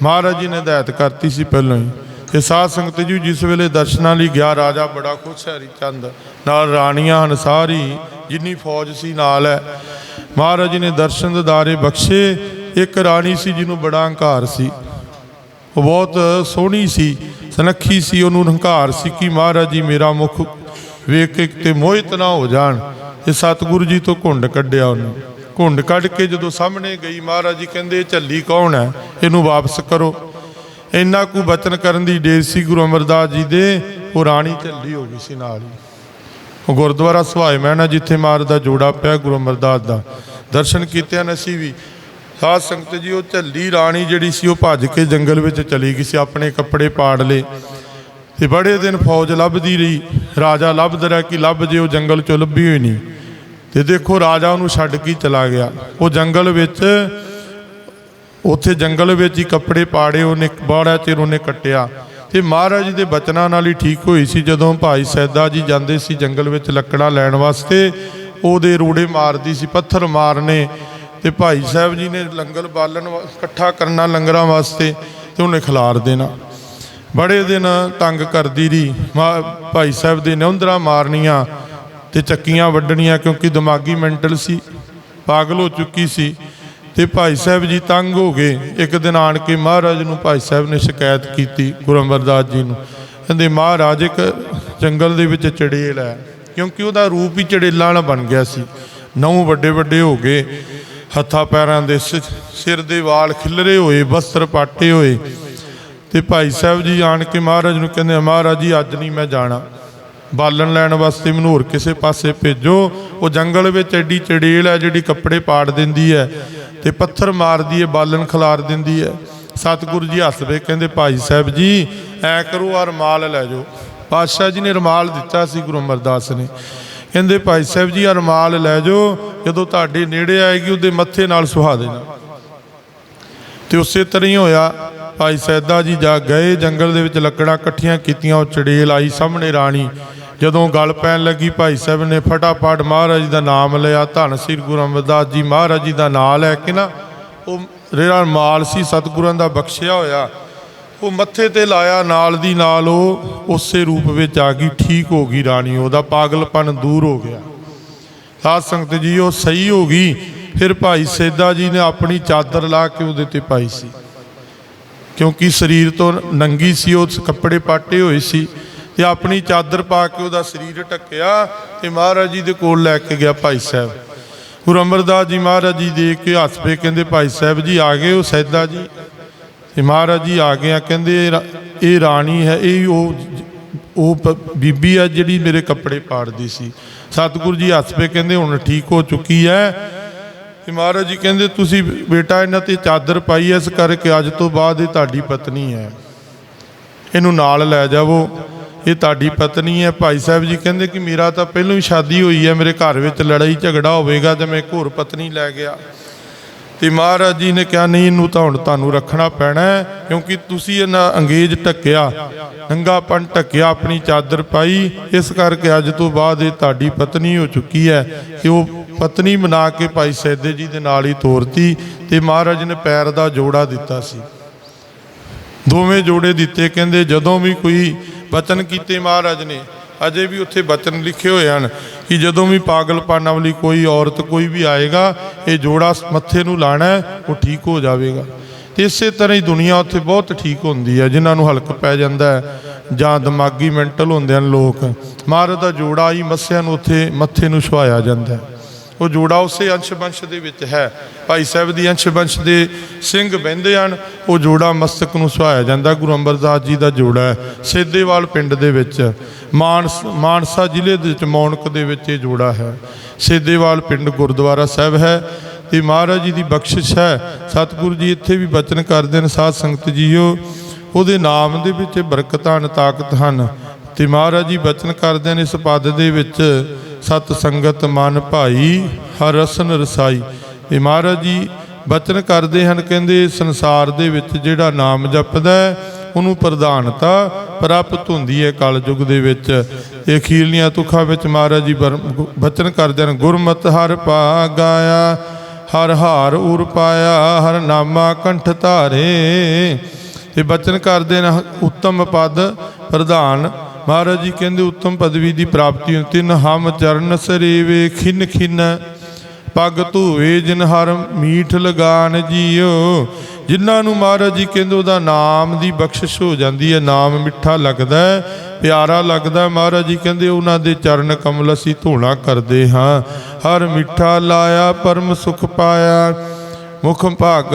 ਮਹਾਰਾਜ ਜੀ ਨੇ ਹਦਾਇਤ ਕਰਤੀ ਸੀ ਪਹਿਲਾਂ ਹੀ। ਤੇ ਸਾਧ ਸੰਗਤ ਜੀ, ਜਿਸ ਵੇਲੇ ਦਰਸ਼ਨਾਂ ਲਈ ਗਿਆ, ਰਾਜਾ ਬੜਾ ਖੁਸ਼ ਹੈ ਹਰੀਚੰਦ। ਨਾਲ ਰਾਣੀਆਂ ਹਨ ਸਾਰੀ ਜਿੰਨੀ ਫੌਜ ਸੀ, ਨਾਲ ਹੈ। ਮਹਾਰਾਜ ਜੀ ਨੇ ਦਰਸ਼ਨ ਦਿਦਾਰੇ ਬਖਸ਼ੇ। ਇੱਕ ਰਾਣੀ ਸੀ, ਜਿਹਨੂੰ ਬੜਾ ਹੰਕਾਰ ਸੀ। ਉਹ ਬਹੁਤ ਸੋਹਣੀ ਸੀ, ਸਨੱਖੀ ਸੀ, ਉਹਨੂੰ ਹੰਕਾਰ ਸੀ ਕਿ ਮਹਾਰਾਜ ਜੀ, ਮੇਰਾ ਮੁਖ ਵੇਖ ਕੇ ਤੇ ਮੋਹਿਤ ਨਾ ਹੋ ਜਾਣ। ਤੇ ਸਤਿਗੁਰੂ ਜੀ ਤੋਂ ਘੁੰਡ ਕੱਢਿਆ ਉਹਨੇ। ਘੁੰਡ ਕੱਢ ਕੇ ਜਦੋਂ ਸਾਹਮਣੇ ਗਈ, ਮਹਾਰਾਜ ਜੀ ਕਹਿੰਦੇ ਝੱਲੀ ਕੌਣ ਹੈ? ਇਹਨੂੰ ਵਾਪਸ ਕਰੋ। ਇੰਨਾ ਕੁ ਬਚਨ ਕਰਨ ਦੀ ਡੇਰ ਸੀ ਗੁਰੂ ਅਮਰਦਾਸ ਜੀ ਦੇ, ਉਹ ਰਾਣੀ ਝੱਲੀ ਹੋ ਗਈ ਸੀ ਨਾਲ ਹੀ। ਉਹ ਗੁਰਦੁਆਰਾ ਸਵਾਏ ਮਹਿਣਾ ਜਿੱਥੇ ਮਾਰ ਦਾ ਜੋੜਾ ਪਿਆ ਗੁਰੂ ਅਮਰਦਾਸ ਦਾ। ਦਰਸ਼ਨ ਕੀਤੇ ਹਨ ਅਸੀਂ ਵੀ। ਸਾਧ ਸੰਗਤ ਜੀ, ਉਹ ਝੱਲੀ ਰਾਣੀ ਜਿਹੜੀ ਸੀ, ਉਹ ਭੱਜ ਕੇ ਜੰਗਲ ਵਿੱਚ ਚਲੀ ਗਈ ਸੀ, ਆਪਣੇ ਕੱਪੜੇ ਪਾੜ ਲਏ। ਤੇ ਬੜੇ ਦਿਨ ਫੌਜ ਲੱਭਦੀ ਰਹੀ। ਰਾਜਾ ਲੱਭਦਾ ਰਿਹਾ ਕਿ ਲੱਭ ਜੇ ਉਹ ਜੰਗਲ ਚੋਂ ਲੱਭੀ ਹੋਈ ਨਹੀਂ। ਤੇ ਦੇਖੋ ਰਾਜਾ ਉਹਨੂੰ ਛੱਡ ਕੇ ਚਲਾ ਗਿਆ। ਉਹ ਜੰਗਲ ਵਿੱਚ ਉੱਥੇ ਜੰਗਲ ਵਿੱਚ ਹੀ ਕੱਪੜੇ ਪਾੜੇ, ਉਹਨੇ ਬਾੜਾ ਚਿਰ ਉਹਨੇ ਕੱਟਿਆ। ਤੇ ਮਹਾਰਾਜ ਦੇ ਬਚਨਾਂ ਨਾਲ ਹੀ ਠੀਕ ਹੋਈ ਸੀ, ਜਦੋਂ ਭਾਈ ਸੈਦਾ ਜੀ ਜਾਂਦੇ ਸੀ ਜੰਗਲ ਵਿੱਚ ਲੱਕੜਾਂ ਲੈਣ ਵਾਸਤੇ, ਉਹਦੇ ਰੂੜੇ ਮਾਰਦੀ ਸੀ, ਪੱਥਰ ਮਾਰਨੇ। ਤੇ ਭਾਈ ਸਾਹਿਬ ਜੀ ਨੇ ਲੰਗਰ ਬਾਲਣ ਵਾ- ਇਕੱਠਾ ਕਰਨਾ ਲੰਗਰਾਂ ਵਾਸਤੇ ਤੇ ਉਹਨੇ ਖਿਲਾਰ ਦੇਣਾ। ਬੜੇ ਦਿਨ ਤੰਗ ਕਰਦੀ ਰਹੀ। ਮਾ- ਭਾਈ ਸਾਹਿਬ ਦੇ ਨਿਉਂਦਰਾ ਮਾਰਨੀਆਂ ਤੇ ਚੱਕੀਆਂ ਵੱਢਣੀਆਂ, ਕਿਉਂਕਿ ਦਿਮਾਗੀ ਮੈਂਟਲ ਸੀ, ਪਾਗਲ ਹੋ ਚੁੱਕੀ ਸੀ। ਤੇ ਭਾਈ ਸਾਹਿਬ ਜੀ ਤੰਗ ਹੋ ਗਏ। ਇੱਕ ਦਿਨ ਆਣ ਕੇ ਮਹਾਰਾਜ ਨੂੰ ਭਾਈ ਸਾਹਿਬ ਨੇ ਸ਼ਿਕਾਇਤ ਕੀਤੀ ਗੁਰੂ ਅਮਰਦਾਸ ਜੀ ਨੂੰ। ਕਹਿੰਦੇ, ਮਹਾਰਾਜ, ਇੱਕ ਜੰਗਲ ਦੇ ਵਿੱਚ ਚੜੇਲ ਹੈ। ਕਿਉਂਕਿ ਉਹਦਾ ਰੂਪ ਹੀ ਚੜੇਲਾਂ ਵਾਲਾ ਬਣ ਗਿਆ ਸੀ। ਨੌ ਵੱਡੇ ਵੱਡੇ ਹੋ ਗਏ। ਹੱਥਾਂ ਪੈਰਾਂ ਦੇ ਸਿ- ਸਿਰ ਦੇ ਵਾਲ ਖਿਲਰੇ ਹੋਏ, ਵਸਤਰ ਪਾਟੇ ਹੋਏ। ਤੇ ਭਾਈ ਸਾਹਿਬ ਜੀ ਆਣ ਕੇ ਮਹਾਰਾਜ ਨੂੰ ਕਹਿੰਦੇ, ਮਹਾਰਾਜ ਜੀ, ਅੱਜ ਨਹੀਂ ਮੈਂ ਜਾਣਾ। ਬਾਲਣ ਲੈਣ ਵਾਸਤੇ ਮੈਨੂੰ ਹੋਰ ਕਿਸੇ ਪਾਸੇ ਭੇਜੋ। ਉਹ ਜੰਗਲ ਵਿੱਚ ਐਡੀ ਚੜੇਲ ਹੈ ਜਿਹੜੀ ਕੱਪੜੇ ਪਾੜ ਦਿੰਦੀ ਹੈ। ਤੇ ਪੱਥਰ ਮਾਰਦੀ ਹੈ ਬਾਲਣ ਖਿਲਾਰ ਦਿੰਦੀ ਹੈ ਸਤਿਗੁਰੂ ਜੀ ਹੱਸਦੇ, ਕਹਿੰਦੇ, ਭਾਈ ਸਾਹਿਬ ਜੀ, ਐ ਕਰੋ ਆ ਰਮਾਲ ਲੈ ਜਾਓ। ਪਾਤਸ਼ਾਹ ਜੀ ਨੇ ਰਮਾਲ ਦਿੱਤਾ ਸੀ, ਗੁਰੂ ਅਮਰਦਾਸ ਨੇ। ਕਹਿੰਦੇ, ਭਾਈ ਸਾਹਿਬ ਜੀ ਆ ਰਮਾਲ ਲੈ ਜਾਓ, ਜਦੋਂ ਤੁਹਾਡੇ ਨੇੜੇ ਆਏਗੀ, ਉਹਦੇ ਮੱਥੇ ਨਾਲ ਸੁਹਾ ਦੇਣਾ। ਤੇ ਉਸੇ ਤਰ੍ਹਾਂ ਹੀ ਹੋਇਆ। ਭਾਈ ਸੈਦਾ ਜੀ ਜਾ ਗਏ, ਜੰਗਲ ਦੇ ਵਿੱਚ ਲੱਕੜਾਂ ਇਕੱਠੀਆਂ ਕੀਤੀਆਂ, ਉਹ ਚੜੇਲ ਆਈ ਸਾਹਮਣੇ ਰਾਣੀ। ਜਦੋਂ ਗੱਲ ਪੈਣ ਲੱਗੀ, ਭਾਈ ਸਾਹਿਬ ਨੇ ਫਟਾਫਟ ਮਹਾਰਾਜ ਦਾ ਨਾਮ ਲਿਆ। ਧੰਨ ਸ੍ਰੀ ਗੁਰੂ ਅਮਰਦਾਸ ਜੀ ਮਹਾਰਾਜ ਜੀ ਦਾ ਨਾਮ ਲੈ ਕੇ ਨਾ, ਉਹ ਜਿਹੜਾ ਮਾਲ ਸੀ, ਸਤਿਗੁਰਾਂ ਦਾ ਬਖਸ਼ਿਆ ਹੋਇਆ। ਉਹ ਮੱਥੇ ਤੇ ਲਾਇਆ, ਨਾਲ ਦੀ ਨਾਲ ਉਹ ਉਸੇ ਰੂਪ ਵਿੱਚ ਆ ਗਈ, ਠੀਕ ਹੋ ਗਈ ਰਾਣੀ। ਉਹਦਾ ਪਾਗਲਪਨ ਦੂਰ ਹੋ ਗਿਆ। ਸਾਧ ਸੰਗਤ ਜੀ, ਉਹ ਸਹੀ ਹੋ ਗਈ। ਫਿਰ ਭਾਈ ਸੇਦਾ ਜੀ ਨੇ ਆਪਣੀ ਚਾਦਰ ਲਾ ਕੇ ਉਹਦੇ ਤੇ ਪਾਈ ਸੀ। ਕਿਉਂਕਿ ਸਰੀਰ ਤੋਂ ਨੰਗੀ ਸੀ, ਉਹ ਕੱਪੜੇ ਪਾਟੇ ਹੋਏ ਸੀ। ਤੇ ਆਪਣੀ ਚਾਦਰ ਪਾ ਕੇ ਉਹਦਾ ਸਰੀਰ ਢੱਕਿਆ ਤੇ ਮਹਾਰਾਜ ਜੀ ਦੇ ਕੋਲ ਲੈ ਕੇ ਗਿਆ ਭਾਈ ਸਾਹਿਬ। ਗੁਰੂ ਅਮਰਦਾਸ ਜੀ ਮਹਾਰਾਜ ਜੀ ਦੇਖ ਕੇ ਹੱਸ ਪਏ ਕਹਿੰਦੇ, ਭਾਈ ਸਾਹਿਬ ਜੀ ਆ ਗਏ ਉਹ ਸੈਦਾ ਜੀ। ਤੇ ਮਹਾਰਾਜ ਜੀ ਆ ਗਏ ਆ ਕਹਿੰਦੇ, ਇਹ ਰਾ- ਇਹ ਰਾਣੀ ਹੈ, ਇਹ ਉਹ ਉਹ ਬੀਬੀ ਆ ਜਿਹੜੀ ਮੇਰੇ ਕੱਪੜੇ ਪਾੜਦੀ ਸੀ। ਸਤਿਗੁਰੂ ਜੀ ਹੱਸ ਪਏ ਕਹਿੰਦੇ, ਹੁਣ ਠੀਕ ਹੋ ਚੁੱਕੀ ਹੈ। ਤੇ ਮਹਾਰਾਜ ਜੀ ਕਹਿੰਦੇ, ਤੁਸੀਂ ਬੇਟਾ, ਇਹਨਾਂ ਤੇ ਚਾਦਰ ਪਾਈ ਐ ਇਸ ਕਰਕੇ ਅੱਜ ਤੋਂ ਬਾਅਦ ਇਹ ਤੁਹਾਡੀ ਪਤਨੀ ਹੈ। ਇਹਨੂੰ ਨਾਲ ਲੈ ਜਾਵੋ। ਇਹ ਤੁਹਾਡੀ ਪਤਨੀ ਹੈ, ਭਾਈ ਸਾਹਿਬ ਜੀ ਕਹਿੰਦੇ ਕਿ ਮੇਰਾ ਤਾਂ ਪਹਿਲਾਂ ਹੀ ਸ਼ਾਦੀ ਹੋਈ ਹੈ, ਮੇਰੇ ਘਰ ਵਿੱਚ ਲੜਾਈ ਝਗੜਾ ਹੋਵੇਗਾ ਤੇ ਮੈਂ ਇੱਕ ਹੋਰ ਪਤਨੀ ਲੈ ਗਿਆ। ਤੇ ਮਹਾਰਾਜ ਜੀ ਨੇ ਕਿਹਾ, ਨਹੀਂ, ਇਹਨੂੰ ਤਾਂ ਹੁਣ ਤੁਹਾਨੂੰ ਰੱਖਣਾ ਪੈਣਾ ਕਿਉਂਕਿ ਤੁਸੀਂ ਇਹਨਾਂ ਅੰਗੇਜ ਟੱਕਿਆ ਨੰਗਾਪਨ ਟੱਕਿਆ ਆਪਣੀ ਚਾਦਰ ਪਾਈ। ਇਸ ਕਰਕੇ ਅੱਜ ਤੋਂ ਬਾਅਦ ਇਹ ਤੁਹਾਡੀ ਪਤਨੀ ਹੋ ਚੁੱਕੀ ਹੈ ਕਿ ਉਹ ਪਤਨੀ ਬਣਾ ਕੇ ਭਾਈ ਸੈਦੇ ਜੀ ਦੇ ਨਾਲ ਹੀ ਤੋਰਤੀ ਤੇ ਮਹਾਰਾਜ ਨੇ ਪੈਰ ਦਾ ਜੋੜਾ ਦਿੱਤਾ ਸੀ। ਦੋਵੇਂ ਜੋੜੇ ਦਿੱਤੇ, ਕਹਿੰਦੇ ਜਦੋਂ ਵੀ ਕੋਈ ਵਤਨ ਕੀਤੇ ਮਹਾਰਾਜ ਨੇ। ਅਜੇ ਵੀ ਉੱਥੇ ਬਚਨ ਲਿਖੇ ਹੋਏ ਹਨ ਕਿ ਜਦੋਂ ਵੀ ਪਾਗਲਪਨ ਵਾਲੀ ਕੋਈ ਔਰਤ ਕੋਈ ਵੀ ਆਏਗਾ, ਇਹ ਜੋੜਾ ਮੱਥੇ ਨੂੰ ਲਾਣਾ ਉਹ ਠੀਕ ਹੋ ਜਾਵੇਗਾ। ਤੇ ਇਸੇ ਤਰ੍ਹਾਂ ਹੀ ਦੁਨੀਆ ਉੱਥੇ ਬਹੁਤ ਠੀਕ ਹੁੰਦੀ ਹੈ, ਜਿਨ੍ਹਾਂ ਨੂੰ ਹਲਕ ਪੈ ਜਾਂਦਾ ਹੈ, ਜਾਂ ਦਿਮਾਗੀ ਮੈਂਟਲ ਹੁੰਦੇ ਹਨ ਲੋਕ। ਮਹਾਰਾਜ ਦਾ ਜੋੜਾ ਹੀ ਮੱਸਿਆਂ ਨੂੰ ਉੱਥੇ ਮੱਥੇ ਨੂੰ ਛੁਆਇਆ ਜਾਂਦਾ ਹੈ। ਉਹ ਜੋੜਾ ਉਸੇ ਅੰਸ਼ ਬੰਸ਼ ਦੇ ਵਿੱਚ ਹੈ। ਭਾਈ ਸਾਹਿਬ ਦੀ ਅੰਸ਼ ਬੰਸ਼ ਦੇ ਸਿੰਘ ਬਹਿੰਦੇ ਹਨ, ਉਹ ਜੋੜਾ ਮਸਤਕ ਨੂੰ ਸੁਹਾਇਆ ਜਾਂਦਾ। ਗੁਰੂ ਅੰਬਰਦਾਸ ਜੀ ਦਾ ਜੋੜਾ ਹੈ, ਸੇਦੇਵਾਲ ਪਿੰਡ ਦੇ ਵਿੱਚ। ਮਾਨਸ, ਮਾਨਸਾ ਜ਼ਿਲ੍ਹੇ ਦੇ ਵਿੱਚ, ਮੌਣਕ ਦੇ ਵਿੱਚ ਇਹ ਜੋੜਾ ਹੈ। ਸੇਦੇਵਾਲ ਪਿੰਡ ਗੁਰਦੁਆਰਾ ਸਾਹਿਬ ਹੈ, ਤੇ ਮਹਾਰਾਜ ਜੀ ਦੀ ਬਖਸ਼ਿਸ਼ ਹੈ। ਸਤਿਗੁਰੂ ਜੀ ਇੱਥੇ ਵੀ ਬਚਨ ਕਰਦੇ ਨੇ, ਸਾਧ ਸੰਗਤ ਜੀਓ। ਉਹਦੇ ਨਾਮ ਦੇ ਵਿੱਚ ਬਰਕਤਾਂ ਹਨ ਤਾਕਤ ਹਨ। ਤੇ ਮਹਾਰਾਜ ਜੀ ਬਚਨ ਕਰਦੇ ਨੇ ਇਸ ਪਦ ਦੇ ਵਿੱਚ ਸਤ ਸੰਗਤ ਮਨ ਭਾਈ ਹਰ ਰਸਨ ਰਸਾਈ। ਇਹ ਮਹਾਰਾਜ ਜੀ ਬਚਨ ਕਰਦੇ ਹਨ ਕਹਿੰਦੇ ਸੰਸਾਰ ਦੇ ਵਿੱਚ ਜਿਹੜਾ ਨਾਮ ਜਪਦਾ ਹੈ, ਉਹਨੂੰ ਪ੍ਰਧਾਨਤਾ ਪ੍ਰਾਪਤ ਹੁੰਦੀ ਹੈ ਕਲਯੁਗ ਦੇ ਵਿੱਚ। ਇਹ ਅਖੀਰਲੀਆਂ ਤੁਖਾਂ ਵਿੱਚ ਮਹਾਰਾਜ ਜੀ ਬਰ- ਗੁ- ਬਚਨ ਕਰਦੇ ਹਨ ਗੁਰਮਤਿ ਹਰ ਪਾਗਾਇਆ ਹਰ ਹਾਰ ਉਰ ਪਾਇਆ ਹਰ ਨਾਮਾ ਕੰਠ ਧਾਰੇ। ਤੇ ਬਚਨ ਕਰਦੇ ਨੇ ਉੱਤਮ ਪਦ ਪ੍ਰਧਾਨ ਮਹਾਰਾਜ ਜੀ ਕਹਿੰਦੇ, ਉੱਤਮ ਪਦਵੀ ਦੀ ਪ੍ਰਾਪਤੀ ਹੁੰਦੀ ਤਿਨ ਹਮ ਚਰਨ ਸਰੇਵੇ ਖਿਨ ਖਿਨ। ਪਗ ਧੂਵੇ ਜਿਨ ਹਰ ਮੀਠ ਲਗਾਨ ਜੀਓ। ਜਿਨ੍ਹਾਂ ਨੂੰ ਮਹਾਰਾਜ ਜੀ ਕਹਿੰਦੇ, ਉਹਦਾ ਨਾਮ ਦੀ ਬਖਸ਼ਿਸ਼ ਹੋ ਜਾਂਦੀ ਹੈ, ਨਾਮ ਮਿੱਠਾ ਲੱਗਦਾ ਪਿਆਰਾ ਲੱਗਦਾ ਮਹਾਰਾਜ ਜੀ ਕਹਿੰਦੇ, ਉਹਨਾਂ ਦੇ ਚਰਨ ਕਮਲ ਅਸੀਂ ਧੋਣਾ ਕਰਦੇ ਹਾਂ। ਹਰ ਮਿੱਠਾ ਲਾਇਆ, ਪਰਮ ਸੁਖ ਪਾਇਆ। ਮੁਖ ਭਾਗ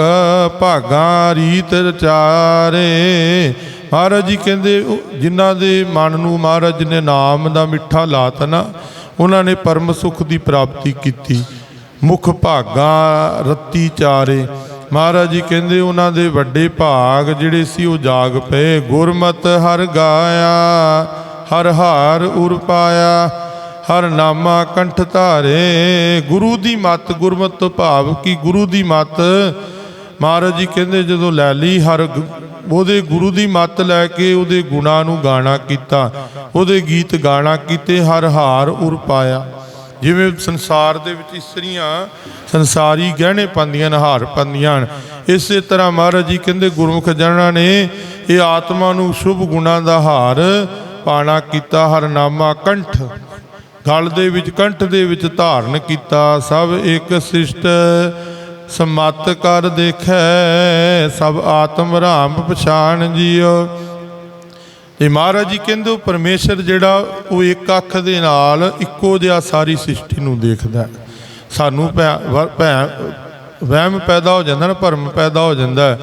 ਭਾਗਾ, ਰੀਤ ਰਚਾਰੇ। ਮਹਾਰਾਜ ਜੀ ਕਹਿੰਦੇ, ਉਹ ਜਿਨ੍ਹਾਂ ਦੇ ਮਨ ਨੂੰ ਮਹਾਰਾਜ ਨੇ ਨਾਮ ਦਾ ਮਿੱਠਾ ਲਾਤਾ ਨਾ, ਉਹਨਾਂ ਨੇ ਪਰਮ ਸੁਖ ਦੀ ਪ੍ਰਾਪਤੀ ਕੀਤੀ। ਮੁਖ ਭਾਗਾ ਰੱਤੀ ਚਾਰੇ। ਮਹਾਰਾਜ ਜੀ ਕਹਿੰਦੇ, ਉਹਨਾਂ ਦੇ ਵੱਡੇ ਭਾਗ ਜਿਹੜੇ ਸੀ, ਉਹ ਜਾਗ ਪਏ। ਗੁਰਮਤ ਹਰ ਗਾਇਆ, ਹਰ ਹਾਰ ਉਰ ਪਾਇਆ, ਹਰ ਨਾਮਾ ਕੰਠ ਧਾਰੇ। ਗੁਰੂ ਦੀ ਮਤ, ਗੁਰਮਤ ਤੋਂ ਭਾਵ ਕਿ? ਗੁਰੂ ਦੀ ਮਤ, ਮਹਾਰਾਜ ਜੀ ਕਹਿੰਦੇ, ਜਦੋਂ ਲੈ ਲਈ ਹਰ ਉਹਦੇ ਗੁਰੂ ਦੀ ਮੱਤ ਲੈ ਕੇ ਉਹਦੇ ਗੁਣਾਂ ਨੂੰ ਗਾਣਾ ਕੀਤਾ, ਉਹਦੇ ਗੀਤ ਗਾਣਾ ਕੀਤੇ, ਹਰ ਹਾਰ ਉਰ ਪਾਇਆ। ਜਿਵੇਂ ਸੰਸਾਰ ਦੇ ਵਿੱਚ ਇਸਤਰੀਆਂ ਸੰਸਾਰੀ ਗਹਿਣੇ ਪਾਉਂਦੀਆਂ ਨੇ, ਹਾਰ ਪਾਉਂਦੀਆਂ ਹਨ। ਇਸੇ ਤਰ੍ਹਾਂ ਮਹਾਰਾਜ ਜੀ ਕਹਿੰਦੇ, ਗੁਰਮੁਖ ਜਨਾਂ ਨੇ ਇਹ ਆਤਮਾ ਨੂੰ ਸ਼ੁਭ ਗੁਣਾਂ ਦਾ ਹਾਰ ਪਾਣਾ ਕੀਤਾ, ਹਰ ਨਾਮਾ ਕੰਠ। ਗਲ ਦੇ ਵਿੱਚ, ਕੰਠ ਦੇ ਵਿੱਚ ਧਾਰਨ ਕੀਤਾ, ਸਭ ਇੱਕ ਸਿਸ਼ਟ ਸਮਤ ਕਰ ਦੇਖੈ, ਸਭ ਆਤਮ ਰਾਮ ਪਛਾਣ ਜੀਓ ਇਹ ਮਹਾਰਾਜ ਜੀ ਕਹਿੰਦੇ, ਉਹ ਪਰਮੇਸ਼ਰ ਜਿਹੜਾ, ਉਹ ਇੱਕ ਅੱਖ ਦੇ ਨਾਲ ਇੱਕੋ ਜਿਹਾ ਸਾਰੀ ਸ੍ਰਿਸ਼ਟੀ ਨੂੰ ਦੇਖਦਾ ਸਾਨੂੰ ਭੈ ਵ- ਵਹਿਮ ਪੈਦਾ ਹੋ ਜਾਂਦਾ ਨਾ, ਭਰਮ ਪੈਦਾ ਹੋ ਜਾਂਦਾ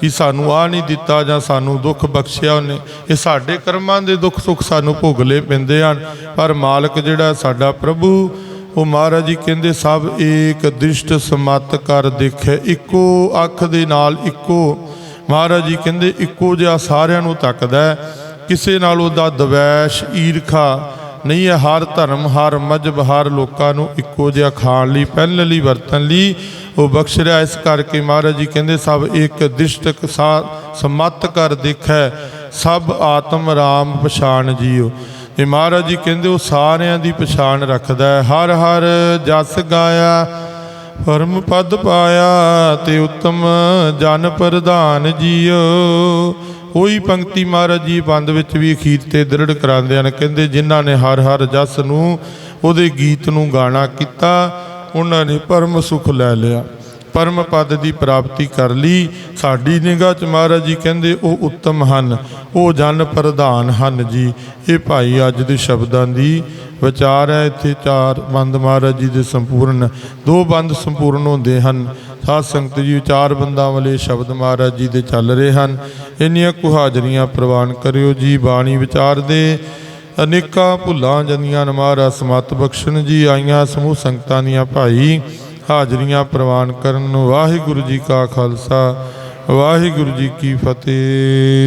ਕਿ ਸਾਨੂੰ ਆ ਨਹੀਂ ਦਿੱਤਾ ਜਾਂ ਸਾਨੂੰ ਦੁੱਖ ਬਖਸ਼ਿਆ ਉਹਨੇ। ਇਹ ਸਾਡੇ ਕਰਮਾਂ ਦੇ ਦੁੱਖ ਸੁੱਖ ਸਾਨੂੰ ਭੋਗਲੇ ਪੈਂਦੇ ਹਨ। ਪਰ ਮਾਲਕ ਜਿਹੜਾ ਸਾਡਾ ਪ੍ਰਭੂ ਉਹ ਮਹਾਰਾਜ ਜੀ ਕਹਿੰਦੇ, ਸਭ ਏਕ ਦ੍ਰਿਸ਼ਟ ਸਮਤ ਕਰ ਦੇਖੇ, ਇੱਕੋ ਅੱਖ ਦੇ ਨਾਲ ਇੱਕੋ। ਮਹਾਰਾਜ ਜੀ ਕਹਿੰਦੇ, ਇੱਕੋ ਜਿਹਾ ਸਾਰਿਆਂ ਨੂੰ ਤੱਕਦਾ ਕਿਸੇ ਨਾਲ ਉਹਦਾ ਦਵੈਸ਼, ਈਰਖਾ ਨਹੀਂ ਹੈ। ਹਰ ਧਰਮ, ਹਰ ਮਜਬ ਹਰ ਲੋਕਾਂ ਨੂੰ ਇੱਕੋ ਜਿਹਾ ਖਾਣ ਲਈ, ਪਹਿਨਣ ਲਈ, ਵਰਤਣ ਲਈ ਉਹ ਬਖਸ਼ ਰਿਹਾ ਇਸ ਕਰਕੇ ਮਹਾਰਾਜ ਜੀ ਕਹਿੰਦੇ, ਸਭ ਇੱਕ ਦਿਸ਼ਟਕ ਸਾ, ਸਮਤ ਕਰ ਦੇਖੈ, ਸਭ ਆਤਮ ਰਾਮ ਪਛਾਣ ਜੀਓ। ਇਹ ਮਹਾਰਾਜ ਜੀ ਕਹਿੰਦੇ ਉਹ ਸਾਰਿਆਂ ਦੀ ਪਛਾਣ ਰੱਖਦਾ ਹੈ। ਹਰ ਹਰ ਜਸ ਗਾਇਆ, ਪਰਮ ਪਦ ਪਾਇਆ ਤੇ ਉਤਮ ਜਨ ਪ੍ਰਧਾਨ ਜੀਓ। ਉਹੀ ਪੰਕਤੀ ਮਹਾਰਾਜ ਜੀ ਬੰਦ ਵਿੱਚ ਵੀ ਅਖੀਰ ਤੇ ਦ੍ਰਿੜ ਕਰਾਉਂਦੇ ਹਨ। ਕਹਿੰਦੇ ਜਿਨ੍ਹਾਂ ਨੇ ਹਰ ਹਰ ਜਸ ਨੂੰ ਉਹਦੇ ਗੀਤ ਨੂੰ ਗਾਣਾ ਕੀਤਾ, ਉਹਨਾਂ ਨੇ ਪਰਮ ਸੁਖ ਲੈ ਲਿਆ। ਪਰਮ ਪਦ ਦੀ ਪ੍ਰਾਪਤੀ ਕਰ ਲਈ। ਸਾਡੀ ਨਿਗਾਹ ਚ ਮਹਾਰਾਜ ਜੀ ਕਹਿੰਦੇ, ਉਹ ਉੱਤਮ ਹਨ, ਉਹ ਜਨ ਪ੍ਰਧਾਨ ਹਨ ਜੀ। ਇਹ ਭਾਈ ਅੱਜ ਦੇ ਸ਼ਬਦਾਂ ਦੀ ਵਿਚਾਰ ਹੈ। ਇੱਥੇ ਚਾਰ ਬੰਦ ਮਹਾਰਾਜ ਜੀ ਦੇ ਸੰਪੂਰਨ, ਦੋ ਬੰਦ ਸੰਪੂਰਨ ਹੁੰਦੇ ਹਨ। ਸਾਧ ਸੰਗਤ ਜੀ, ਚਾਰ ਬੰਦਾਂ ਵਾਲੇ ਸ਼ਬਦ ਮਹਾਰਾਜ ਜੀ ਦੇ ਚੱਲ ਰਹੇ ਹਨ। ਇੰਨੀਆਂ ਕੁ ਹਾਜ਼ਰੀਆਂ ਪ੍ਰਵਾਨ ਕਰਿਓ ਜੀ, ਬਾਣੀ ਵਿਚਾਰ ਦੇ। ਅਨੇਕਾਂ ਭੁੱਲਾਂ ਜੰਦੀਆਂ ਨੇ ਮਹਾਰਾਜ, ਸਮਤ ਬਖਸ਼ਣ ਜੀ, ਆਈਆਂ ਸਮੂਹ ਸੰਗਤਾਂ ਦੀਆਂ ਭਾਈ। ਹਾਜ਼ਰੀਆਂ ਪ੍ਰਵਾਨ ਕਰਨ ਵਾਹਿਗੁਰੂ ਜੀ ਕਾ ਖਾਲਸਾ ਵਾਹਿਗੁਰੂ ਜੀ ਕੀ ਫਤਿਹ।